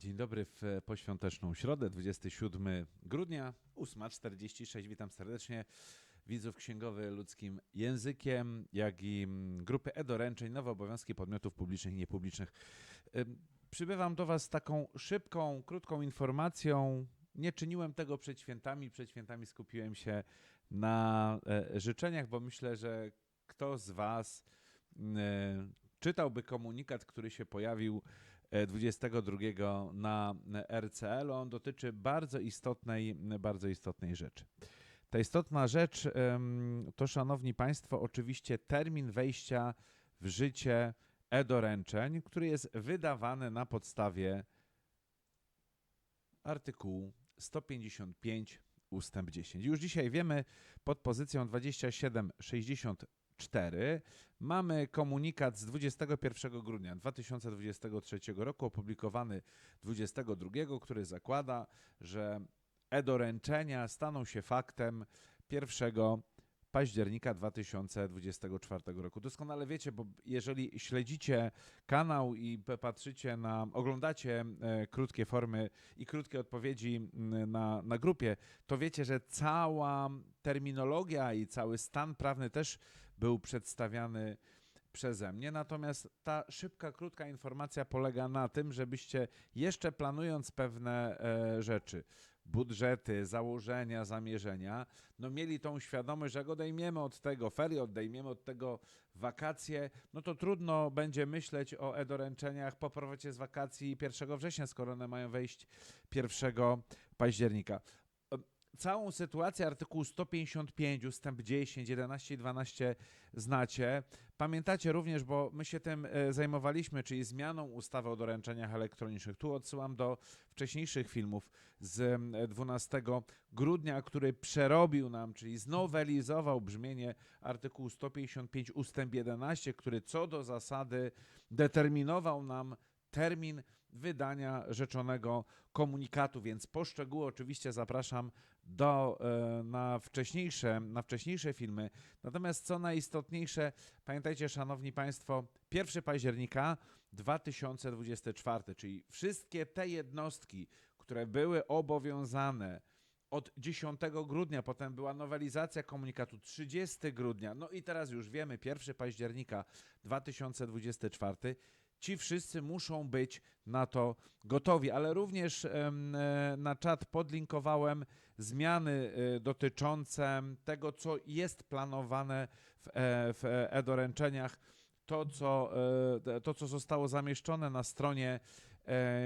Dzień dobry w e, poświąteczną środę, 27 grudnia, 8.46. Witam serdecznie widzów księgowy ludzkim językiem, jak i mm, grupy e-doręczeń, nowe obowiązki podmiotów publicznych i niepublicznych. Przybywam do Was z taką szybką, krótką informacją. Nie czyniłem tego przed świętami. Przed świętami skupiłem się na e, życzeniach, bo myślę, że kto z Was e, czytałby komunikat, który się pojawił 22 na RCL. On dotyczy bardzo istotnej, bardzo istotnej rzeczy. Ta istotna rzecz to, szanowni państwo, oczywiście termin wejścia w życie e-doręczeń, który jest wydawany na podstawie artykułu 155 ustęp 10. Już dzisiaj wiemy pod pozycją 2764 mamy komunikat z 21 grudnia 2023 roku opublikowany 22, który zakłada, że e-doręczenia staną się faktem 1 października 2024 roku. Doskonale wiecie, bo jeżeli śledzicie kanał i patrzycie na, oglądacie e, krótkie formy i krótkie odpowiedzi na, na grupie, to wiecie, że cała terminologia i cały stan prawny też był przedstawiany przeze mnie. Natomiast ta szybka, krótka informacja polega na tym, żebyście jeszcze planując pewne e, rzeczy, budżety, założenia, zamierzenia, no mieli tą świadomość, że jak odejmiemy od tego ferie, odejmiemy od tego wakacje, no to trudno będzie myśleć o e-doręczeniach po powrocie z wakacji 1 września, skoro one mają wejść 1 października. E, Całą sytuację artykułu 155 ustęp 10, 11 i 12 znacie. Pamiętacie również, bo my się tym e, zajmowaliśmy, czyli zmianą ustawy o doręczeniach elektronicznych. Tu odsyłam do wcześniejszych filmów z em, 12 grudnia, który przerobił nam, czyli znowelizował brzmienie artykułu 155 ustęp 11, który co do zasady determinował nam termin wydania rzeczonego komunikatu, więc po szczegóły oczywiście zapraszam do, e, na, wcześniejsze, na wcześniejsze filmy. Natomiast co najistotniejsze, pamiętajcie szanowni państwo, 1 października 2024, czyli wszystkie te jednostki, które były obowiązane od 10 grudnia, potem była nowelizacja komunikatu 30 grudnia, no i teraz już wiemy, 1 października 2024. Ci wszyscy muszą być na to gotowi, ale również e, na czat podlinkowałem zmiany e, dotyczące tego, co jest planowane w, e, w e-doręczeniach. To co, to, co zostało zamieszczone na stronie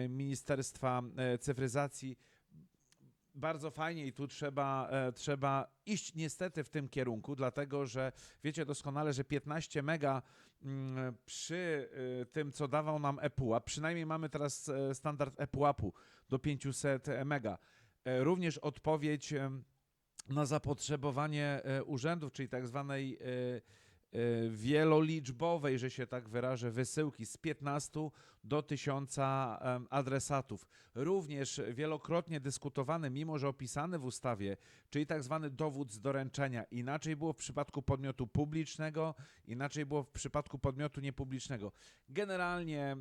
Ministerstwa Cyfryzacji, bardzo fajnie i tu trzeba, e, trzeba iść niestety w tym kierunku, dlatego że wiecie doskonale, że 15 mega mm, przy e, tym, co dawał nam ePUAP, przynajmniej mamy teraz e, standard ePUAP-u do 500 mega. Również odpowiedź na zapotrzebowanie urzędów, czyli tak zwanej wieloliczbowej, że się tak wyrażę, wysyłki z 15 do 1000 em, adresatów. Również wielokrotnie dyskutowany, mimo że opisany w ustawie, czyli tak zwany dowód z doręczenia. Inaczej było w przypadku podmiotu publicznego, inaczej było w przypadku podmiotu niepublicznego. Generalnie e,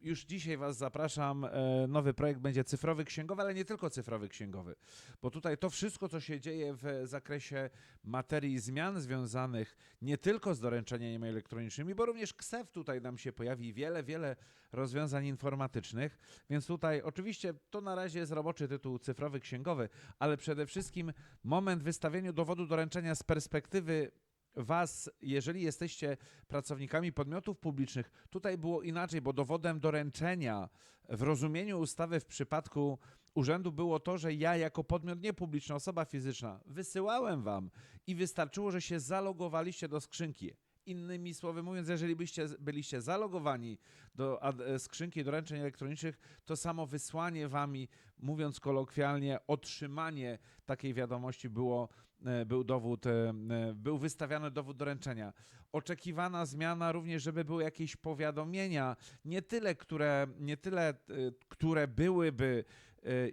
już dzisiaj Was zapraszam. e, Nowy projekt będzie cyfrowy księgowy, ale nie tylko cyfrowy księgowy, bo tutaj to wszystko, co się dzieje w zakresie materii zmian związanych nie tylko z doręczeniami elektronicznymi, bo również KSEF tutaj nam się pojawi, wiele, wiele rozwiązań informatycznych, więc tutaj oczywiście to na razie jest roboczy tytuł cyfrowy księgowy, ale przede wszystkim moment wystawienia dowodu doręczenia z perspektywy Was, jeżeli jesteście pracownikami podmiotów publicznych, tutaj było inaczej, bo dowodem doręczenia w rozumieniu ustawy w przypadku urzędu było to, że ja jako podmiot niepubliczny, osoba fizyczna, wysyłałem Wam i wystarczyło, że się zalogowaliście do skrzynki. Innymi słowy mówiąc, jeżeli byście byliście zalogowani do e, skrzynki doręczeń elektronicznych, to samo wysłanie wami, mówiąc kolokwialnie, otrzymanie takiej wiadomości było, e, był dowód, e, był wystawiany dowód doręczenia. oczekiwana zmiana również, żeby były jakieś powiadomienia, nie tyle, które, nie tyle, które byłyby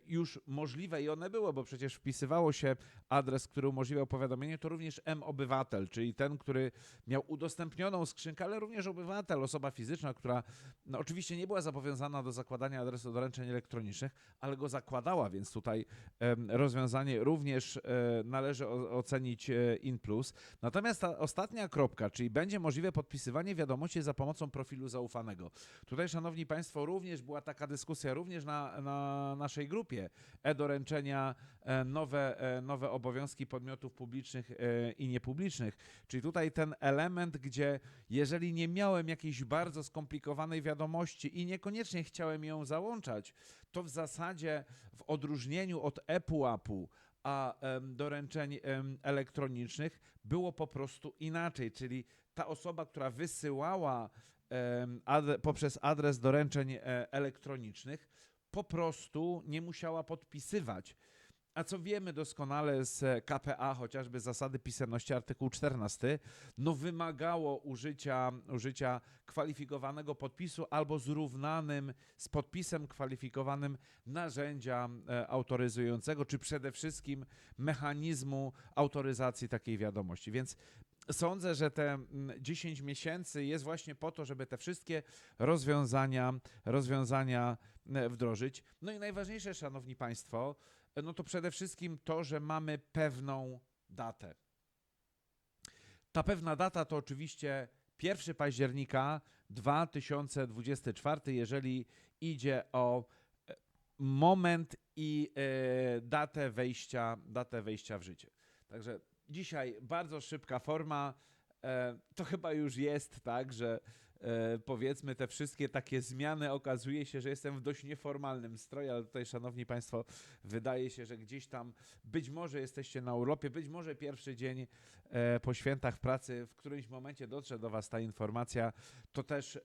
już możliwe i one były, bo przecież wpisywało się adres, który umożliwiał powiadomienie, to również M-Obywatel, czyli ten, który miał udostępnioną skrzynkę, ale również obywatel, osoba fizyczna, która no, oczywiście nie była zobowiązana do zakładania adresu doręczeń elektronicznych, ale go zakładała, więc tutaj rozwiązanie również e, należy ocenić e, in plus. Natomiast ta ostatnia kropka, czyli będzie możliwe podpisywanie wiadomości za pomocą profilu zaufanego. Tutaj, szanowni państwo, również była taka dyskusja, również na, na naszej grupie e-doręczenia, e, nowe, e, nowe obowiązki podmiotów publicznych e, i niepublicznych. Czyli tutaj ten element, gdzie jeżeli nie miałem jakiejś bardzo skomplikowanej wiadomości i niekoniecznie chciałem ją załączać, to w zasadzie w odróżnieniu od ePUAP-u, a doręczeń elektronicznych było po prostu inaczej, czyli ta osoba, która wysyłała poprzez adres doręczeń elektronicznych, po prostu nie musiała podpisywać. A co wiemy doskonale z KPA, chociażby zasady pisemności artykuł 14, no wymagało użycia, użycia kwalifikowanego podpisu albo zrównanym z podpisem kwalifikowanym narzędzia e, autoryzującego, czy przede wszystkim mechanizmu autoryzacji takiej wiadomości. Więc sądzę, że te mm, 10 miesięcy jest właśnie po to, żeby te wszystkie rozwiązania, rozwiązania e, wdrożyć. No i najważniejsze, szanowni państwo, e, no to przede wszystkim to, że mamy pewną datę. Ta pewna data to oczywiście 1 października 2024, jeżeli idzie o e, moment i datę wejścia, datę wejścia w życie. Także dzisiaj bardzo szybka forma. E, to chyba już jest tak, że e, powiedzmy te wszystkie takie zmiany okazuje się, że jestem w dość nieformalnym stroju, ale tutaj, szanowni państwo, wydaje się, że gdzieś tam być może jesteście na urlopie, być może pierwszy dzień e, po świętach pracy, w którymś momencie dotrze do was ta informacja, to też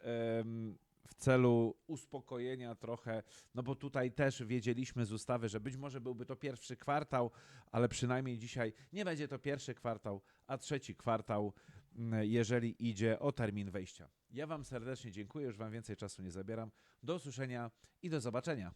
w celu uspokojenia trochę, no bo tutaj też wiedzieliśmy z ustawy, że być może byłby to pierwszy kwartał, ale przynajmniej dzisiaj nie będzie to pierwszy kwartał, a trzeci kwartał, mm, jeżeli idzie o termin wejścia. Ja Wam serdecznie dziękuję, już Wam więcej czasu nie zabieram. Do usłyszenia i do zobaczenia.